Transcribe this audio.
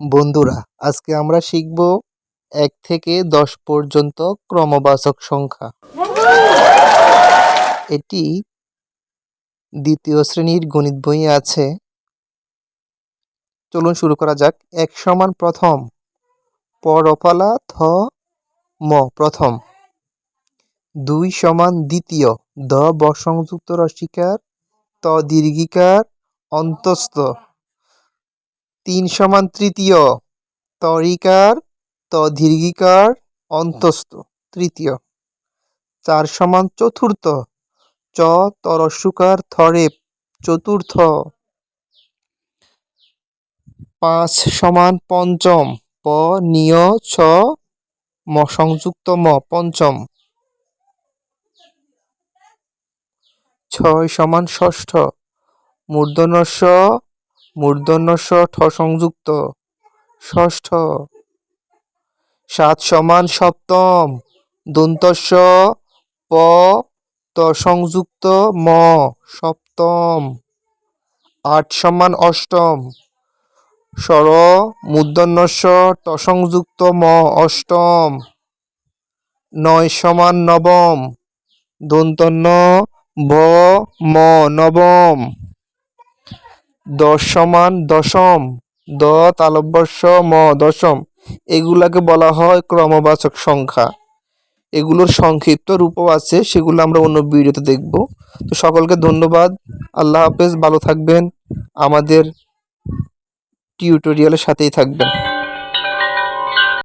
বন্ধুরা, আজকে আমরা শিখব এক থেকে দশ পর্যন্ত ক্রমবাচক সংখ্যা। এটি দ্বিতীয় শ্রেণির গণিত বইয়ে আছে। চলুন শুরু করা যাক। এক সমান প্রথম পরপালা থ ম প্রথম। দুই সমান দ্বিতীয়, দ বসংযুক্ত রসিকার ত দীর্ঘিকার, অন্তস্থ। তিন সমান তৃতীয়। তরিকার ত অন্তস্থ, তৃতীয়। চার সমান চতুর্থ, চ তরস্যুকার থরে, চতুর্থ। পাঁচ সমান পঞ্চম, প নিয় ছ, ম সংযুক্ত ম, পঞ্চম। ছয় সমান ষষ্ঠ মূর্ধন্যস্ব মূর্ধন্যস্ব ঠ সংযুক্ত। ষষ্ঠ। সাত সমান সপ্তম। দন্তস্ব প ত সংযুক্ত ম সপ্তম। আট সমান অষ্টম। স্বর মূর্ধন্যস্ব ট সংযুক্ত ম অষ্টম। নয় সমান নবম। দন্তন্য ব ম নবম। দশ সমান দশম, দ তালব্যস্য, ম দশম। এগুলাকে বলা হয় ক্রমবাচক সংখ্যা। এগুলোর সংক্ষিপ্ত রূপও আছে, সেগুলো আমরা অন্য ভিডিওতে দেখব। তো সকলকে ধন্যবাদ, আল্লাহ হাফেজ, ভালো থাকবেন। আমাদের টিউটোরিয়ালের সাথেই থাকবেন।